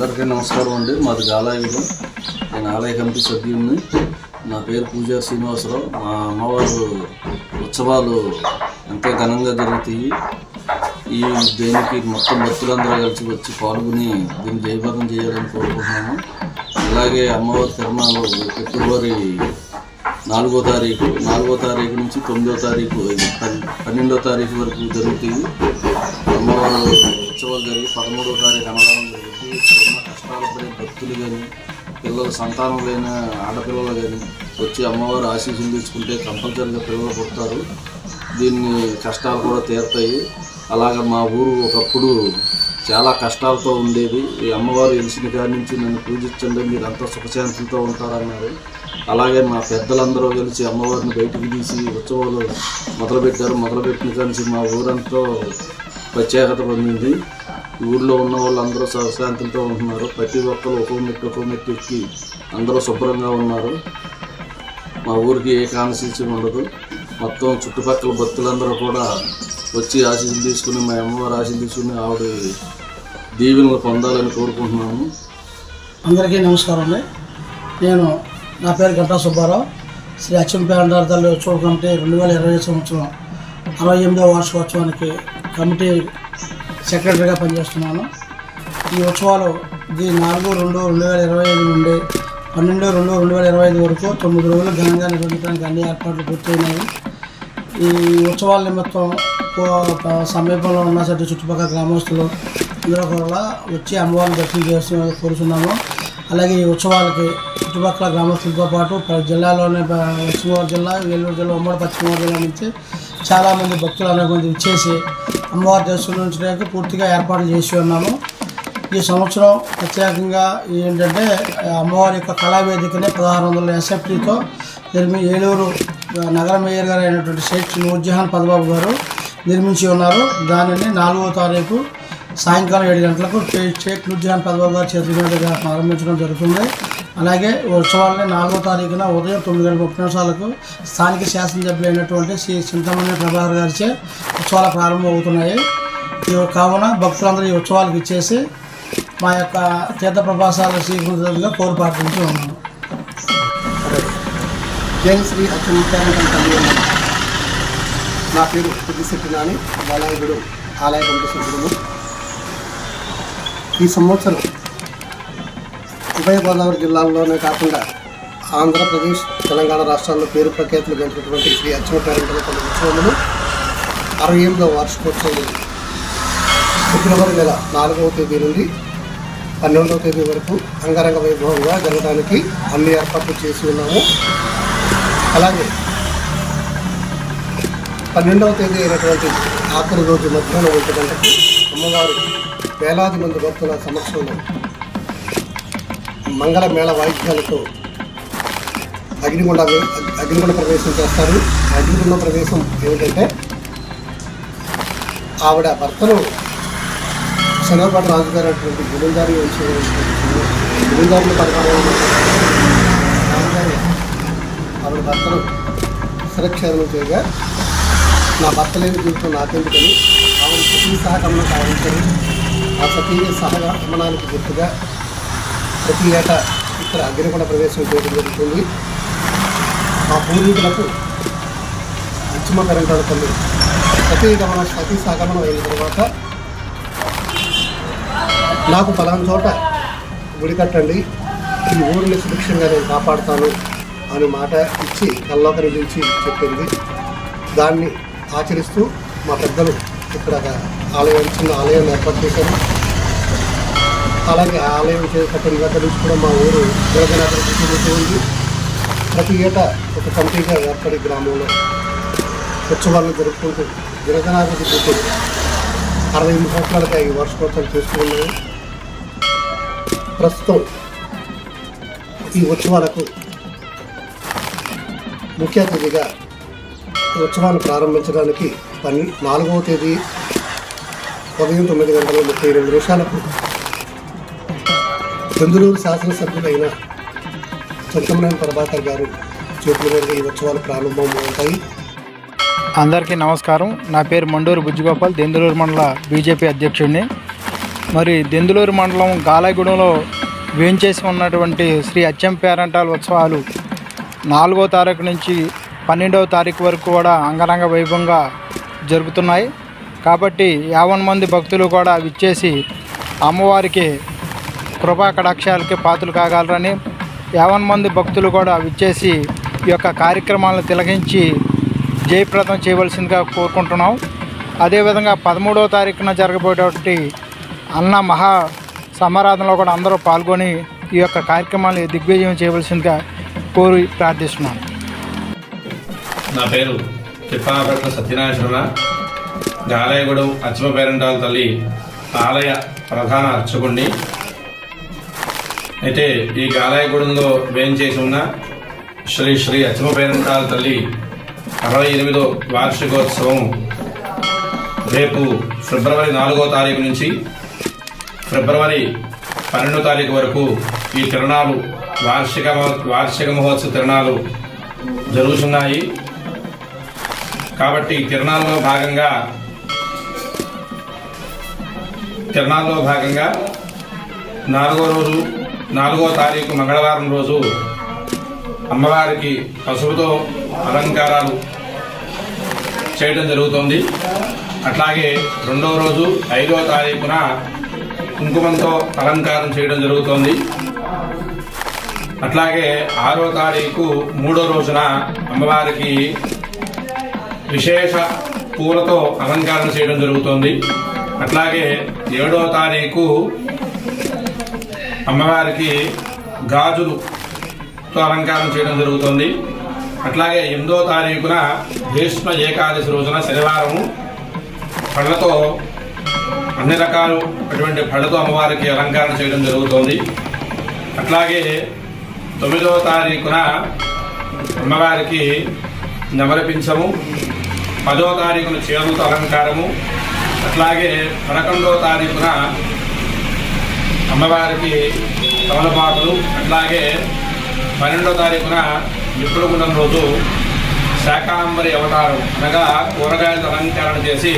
అందరికీ నమస్కారం అండి. మాది గాలాయుధం నేను ఆలయ కమిటీ సభ్యుడిని. నా పేరు పూజా శ్రీనివాసరావు. మా అమ్మవారు ఉత్సవాలు ఎంతో ఘనంగా జరుగుతాయి. ఈ దేనికి మొత్తం భక్తులందరూ కలిసి వచ్చి పాల్గొని దీన్ని జయభాగం చేయాలని కోరుకుంటున్నాము. అలాగే అమ్మవారి తిరునాళ్ళు ఫిబ్రవరి నాలుగో తారీఖు నాలుగో తారీఖు నుంచి తొమ్మిదో తారీఖు పన్నెండో తారీఖు వరకు జరుగుతాయి. అమ్మవారు ఉత్సవాలు జరిగి పదమూడో తారీఖు అన్నదానం జరుగుతుంది. కష్టాలు పడే భక్తులు కానీ పిల్లలు సంతానం లేని ఆడపిల్లలు కానీ వచ్చి అమ్మవారు ఆశీస్సులు తీసుకుంటే కంపల్సరీగా పిల్లలు పుడతారు. దీన్ని కష్టాలు కూడా తీరుతాయి. అలాగ మా ఊరు ఒకప్పుడు చాలా కష్టాలతో ఉండేది. ఈ అమ్మవారు వెలిసిన కాడి నుంచి నన్ను పూజించండి మీరు అంతా సుఖశాంతులతో ఉంటారన్నారు. అలాగే మా పెద్దలందరూ కలిసి అమ్మవారిని బయటికి తీసి ఉత్సవాలు మొదలుపెట్టారు. మొదలుపెట్టిన కలిసి మా ఊరంతా ప్రత్యేకత పొందింది. ఊళ్ళో ఉన్న వాళ్ళందరూ సుఖశాంతులతో ఉంటున్నారు. ప్రతి ఒక్కరు ఒక్కో మెట్టు ఒక్కో మెట్టు ఎక్కి అందరూ శుభ్రంగా ఉన్నారు. మా ఊరికి ఏ కాన్స్టిట్యూన్సీ ఉండదు. మొత్తం చుట్టుపక్కల భక్తులందరూ కూడా వచ్చి ఆశీస్సులు తీసుకుని మా అమ్మవారు ఆశీస్సులు తీసుకుని ఆవిడ దీవెనలు పొందాలని కోరుకుంటున్నాము. అందరికీ నమస్కారం అండి. నేను నా పేరు గంటా సుబ్బారావు. శ్రీ అచ్చంపేట తల్లి ఉత్సవ కమిటీ రెండు వేల ఇరవై సంవత్సరం అరవై ఎనిమిదవ వార్షికోత్సవానికి కమిటీ సెక్రటరీగా పనిచేస్తున్నాను. ఈ ఉత్సవాలు ఇది నాలుగు రెండు రెండు వేల ఇరవై ఐదు నుండి పన్నెండు రెండు రెండు వేల ఇరవై ఐదు వరకు తొమ్మిది రోజులు ఘనంగా నిర్వహించడానికి అన్ని ఏర్పాట్లు పూర్తయినాయి. ఈ ఉత్సవాల నిమిత్తం సమీపంలో ఉన్న సరి చుట్టుపక్కల గ్రామస్తులు అందరూ కూడా వచ్చి అమ్మవారిని దర్శనం చేసి కోరుతున్నాము అలాగే ఈ ఉత్సవాలకి చుట్టుపక్కల గ్రామస్తులతో పాటు జిల్లాలోనే పశ్చిమగోదావరి జిల్లా ఏలూరు జిల్లా ఉమ్మడి పశ్చిమ గోదావరి జిల్లా నుంచి చాలామంది భక్తులు అనేక మంది ఇచ్చేసి అమ్మవారి దర్శనం పూర్తిగా ఏర్పాట్లు చేసి ఉన్నాము ఈ సంవత్సరం ప్రత్యేకంగా ఏంటంటే అమ్మవారి యొక్క కళావేదికని పదహారు వందల ఎస్ఎఫ్టీతో నిర్మి ఏలూరు నగర మేయర్ గారు అయినటువంటి షేక్ నూర్జహాన్ పదబాబు గారు నిర్మించి ఉన్నారు. దానిని నాలుగో తారీఖు సాయంకాలం ఏడు గంటలకు షేక్ నూర్జహాన్ పదబాబు గారు చేతుల మీదుగా ప్రారంభించడం జరుగుతుంది. అలాగే ఉత్సవాలని నాలుగో తారీఖున ఉదయం తొమ్మిది గంటల ముప్పై నిమిషాలకు స్థానిక శాసనసభ్యులు అయినటువంటి శ్రీ చింతమణి ప్రభాకర్ గారిచే ఉత్సవాలు ప్రారంభం అవుతున్నాయి. కావున భక్తులందరూ ఈ ఉత్సవాలకు ఇచ్చేసి మా యొక్క తీర్థ ప్రభాసాల స్వీకరించగా కోరు ప్రార్థించి ఉన్నాను జై శ్రీ అచ్యుతానందం నా పేరు పెద్దిశెట్టి నాని బాలాయుడు ఆలయ కమిటీ సభ్యుడు. ఈ సంవత్సరం ఉభయ గోదావరి జిల్లాల్లోనే కాకుండా ఆంధ్రప్రదేశ్ తెలంగాణ రాష్ట్రాల్లో పేరు ప్రఖ్యాతులు గెలిచినటువంటి శ్రీ అచ్చమపేరంటల తల్లి ఉత్సవములు అరవై ఎనిమిదవ వార్షికోత్సవం ఫిబ్రవరి నెల నాలుగవ తేదీ నుండి పన్నెండవ తేదీ వరకు అంగరంగ వైభవంగా జరగడానికి అన్ని ఏర్పాట్లు చేసి ఉన్నాము. అలాగే పన్నెండవ తేదీ అయినటువంటి ఆఖరి రోజు మధ్యాహ్నం ఒంటి గంటకి అమ్మవారు వేలాది మంది భక్తుల సమక్షంలో మంగళ మేళ వాయిద్యాలతో అగ్నిగుండ అగ్నిగుండ ప్రవేశం చేస్తారు. అగ్నిగుండ ప్రవేశం ఏమిటంటే ఆవిడ భర్తను శనగపాటి రాజుగారు అటువంటి గురుందారి వంశీ గురుందారులు పథకాలు రాజుగారు ఆవిడ భర్తను సురక్షేదనం చేయగా నా భర్త లేని జీవితం నాకెందుకని? ఆవిడ సతీ సహగమనం కావించని. ఆ సతీ సహగమనానికి గుర్తుగా ప్రతి ఏటా ఇక్కడ అగ్నికొండ ప్రవేశం చేయడం జరుగుతుంది. మా పూర్వీకులకు పశ్చిమ కరెంటాడుతుంది ప్రతి సతీ గమనం సతీ సహగమనం అయిన తర్వాత నాకు పలానా చోట గుడి కట్టండి. ఈ ఊరిని సుభిక్షంగా నేను కాపాడుతాను అని మాట ఇచ్చి కల్లోకరి నుంచి చెప్పింది. దాన్ని ఆచరిస్తూ మా పెద్దలు ఇక్కడ ఒక ఆలయం చిన్న ఆలయం ఏర్పాటు చేశారు. అలాగే ఆలయం చే- కట్టిన దగ్గర నుంచి కూడా మా ఊరు గిరజనాథులు గుర్తింపు ఉంది. ప్రతి ఏటా ఒక కమిటీగా ఏర్పడి గ్రామంలో ఉత్సవాలను జరుపుకుంటూ గిరజనాథుడి గుర్తు అరవై ఎనిమిది సంవత్సరాలుగా ఈ వార్షికోత్సవం చేస్తూ ఉన్నాము. ప్రస్తుతం ఈ ఉత్సవాలకు ముఖ్య అతిథిగా ఉత్సవాన్ని ప్రారంభించడానికి పని నాలుగవ తేదీ ఉదయం తొమ్మిది గంటల ముప్పై రెండు నిమిషాలకు చంద్రూరు శాసనసభ్యులైన చింతమనేని ప్రభాకర్ గారు చేతుల మీదుగా ఈ ఉత్సవాలు ప్రారంభం అవుతాయి అందరికీ నమస్కారం. నా పేరు మండూరు బుజ్జిగోపాల్ దెందులూరు మండల బీజేపీ అధ్యక్షుడిని. మరి దెందులూరు మండలం గాలాగూడెంలో వేంచేసి ఉన్నటువంటి శ్రీ అచ్చం పేరంటాల ఉత్సవాలు నాలుగో తారీఖు నుంచి పన్నెండవ తారీఖు వరకు కూడా అంగరంగ వైభవంగా జరుగుతున్నాయి. కాబట్టి యావన్ మంది భక్తులు కూడా విచ్చేసి అమ్మవారికి కృపా కటాక్షాలకి పాత్రలు కాగలరని యావన్ మంది భక్తులు కూడా విచ్చేసి ఈ యొక్క కార్యక్రమాలను తిలకించి జయప్రదం చేయవలసిందిగా కోరుకుంటున్నాం. అదేవిధంగా పదమూడవ తారీఖున జరగబోయేటువంటి అన్న మహా సమారాధనలో కూడా అందరూ పాల్గొని ఈ యొక్క కార్యక్రమాన్ని దిగ్విజయం చేయవలసిందిగా కోరి ప్రార్థిస్తున్నాను నా పేరు తిప్పాపట్ల సత్యనారాయణ గాలయగూడెం తల్లి ఆలయ ప్రధాన అర్చకుణ్ణి. అయితే ఈ గాలయగూడెంలో వేయించేసి ఉన్న శ్రీ శ్రీ అచ్చమపేరంటాల తల్లి అరవై ఎనిమిదో వార్షికోత్సవం రేపు ఫిబ్రవరి నాలుగో తారీఖు నుంచి ఫిబ్రవరి పన్నెండో తారీఖు వరకు ఈ తిరణాలు వార్షిక వార్షిక మహోత్సవ తిరణాలు జరుగుతున్నాయి కాబట్టి తిరణాల్లో భాగంగా తిరణాల్లో భాగంగా నాలుగో రోజు నాలుగో తారీఖు మంగళవారం రోజు అమ్మవారికి పసుపుతో అలంకారాలు చేయడం జరుగుతుంది. అట్లాగే రెండవ రోజు ఐదో తారీఖున కుంకుమంతో అలంకారం చేయడం జరుగుతోంది. అట్లాగే ఆరో తారీఖు మూడో రోజున అమ్మవారికి విశేష పూలతో అలంకారం చేయడం జరుగుతోంది. అట్లాగే ఏడో తారీఖు అమ్మవారికి గాజులు అలంకారం చేయడం జరుగుతుంది. అట్లాగే ఎనిమిదో తారీఖున భీష్మ ఏకాదశి రోజున శనివారం పళ్ళతో అన్ని రకాలు అటువంటి పళ్ళతో అమ్మవారికి అలంకారం చేయడం జరుగుతుంది. అట్లాగే తొమ్మిదవ తారీఖున అమ్మవారికి నెమరపించము పదో తారీఖున చీరలతో అలంకారము అట్లాగే పదకొండవ తారీఖున అమ్మవారికి తమలపాకులు అట్లాగే పన్నెండవ తారీఖున విప్రుగుండం రోజు శాకాంబరి అవతారం అనగా కూరగాయలతో అలంకరణ చేసి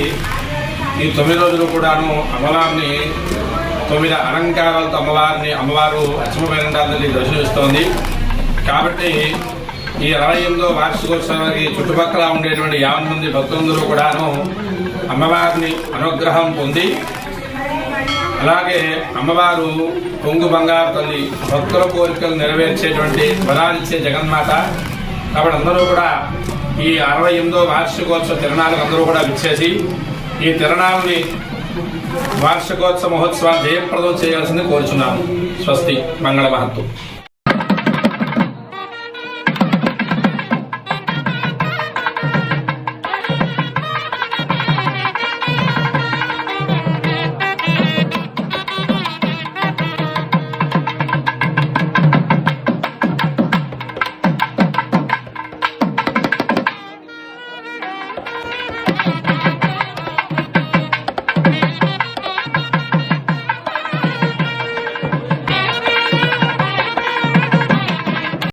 ఈ తొమ్మిది రోజులు కూడాను అమ్మవారిని తొమ్మిది అలంకారాలతో అమ్మవారిని అమ్మవారు అచ్చమపేరంటాలని దర్శనమిస్తోంది. కాబట్టి ఈ అరవై ఎనిమిదో వార్షికోత్సవానికి చుట్టుపక్కల ఉండేటువంటి యాభై మంది భక్తులందరూ కూడాను అమ్మవారిని అనుగ్రహం పొంది అలాగే అమ్మవారు కొంగు బంగారు తల్లి భక్తుల కోరికలు నెరవేర్చేటువంటి వరాలిచ్చే జగన్మాత. కాబట్టి అందరూ కూడా ఈ అరవై ఎనిమిదో వార్షికోత్సవ తిరణాలకు అందరూ కూడా విచ్చేసి ఈ తిరణాలని వార్షికోత్సవ మహోత్సవాలు జయప్రదం చేయాల్సింది కోరుచున్నాము. స్వస్తి మంగళ మహత్వం